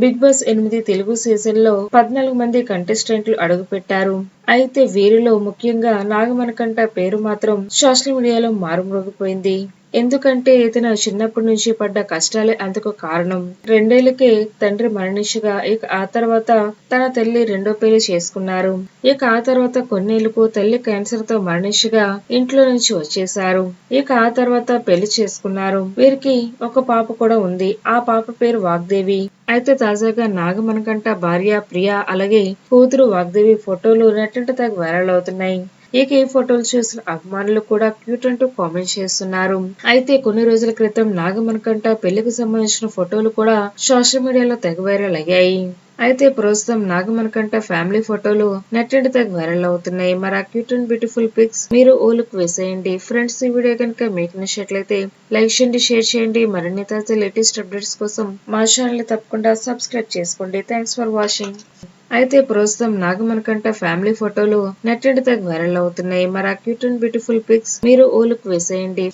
Big boss ఎనిమిది తెలుగు సీజన్లో పద్నాలుగు మంది కంటెస్టెంట్లు అడుగు పెట్టారు అయితే వీరిలో ముఖ్యంగా నాగమణకంఠ పేరు మాత్రం సోషల్ మీడియాలో మారుమ్రోగిపోయింది. ఎందుకంటే ఇతను చిన్నప్పటి నుంచి పడ్డ కష్టాలే అందుకు కారణం. రెండేళ్ళకే తండ్రి మరణించగా ఇక ఆ తర్వాత తన తల్లి రెండో పెళ్ళి చేసుకున్నారు. ఇక ఆ తర్వాత కొన్నేళ్ళకు తల్లి క్యాన్సర్తో మరణించగా ఇంట్లో నుంచి వచ్చేశారు. ఇక ఆ తర్వాత పెళ్ళి చేసుకున్నారు. వీరికి ఒక పాప కూడా ఉంది. ఆ పాప పేరు వాగ్దేవి. అయితే తాజాగా నాగమనకంట భార్య ప్రియ అలాగే కూతురు వాగ్దేవి ఫోటోలు నెట్టింట తగ్గ వైరల్ అవుతున్నాయి. ఏకే ఫోటోలు చూసిన అభిమానులు కూడా క్యూట్ అంటూ కామెంట్ చేస్తున్నారు. అయితే కొన్ని రోజుల క్రితం నాగమణకంఠ పెళ్ళికి సంబంధించిన ఫోటోలు కూడా సోషల్ మీడియాలో తెగ వైరల్ అయ్యాయి. అయితే ప్రస్తుతం నాగమణకంఠ ఫ్యామిలీ ఫోటోలు నెట్టెడ్ తెగ వైరల్ అవుతున్నాయి. మరి ఆ క్యూట్ అండ్ బ్యూటిఫుల్ పిక్స్ మీరు ఓలుకు వేసేయండి. ఫ్రెండ్స్ ఈ వీడియో కనుక మీకు నచ్చినట్లయితే లైక్ చేయండి షేర్ చేయండి. మరిన్ని తాజా లేటెస్ట్ అప్డేట్స్ కోసం మా ఛానల్ తప్పకుండా సబ్స్క్రైబ్ చేసుకోండి. Thanks for watching. అయితే ప్రస్తుతం నాగమణకంఠ ఫ్యామిలీ ఫోటోలు నెట్టెడ్ తెగ వైరల్ అవుతున్నాయి. మరి ఆ క్యూట్ అండ్ బ్యూటిఫుల్ పిక్స్ మీరు ఓలుకు వేసేయండి.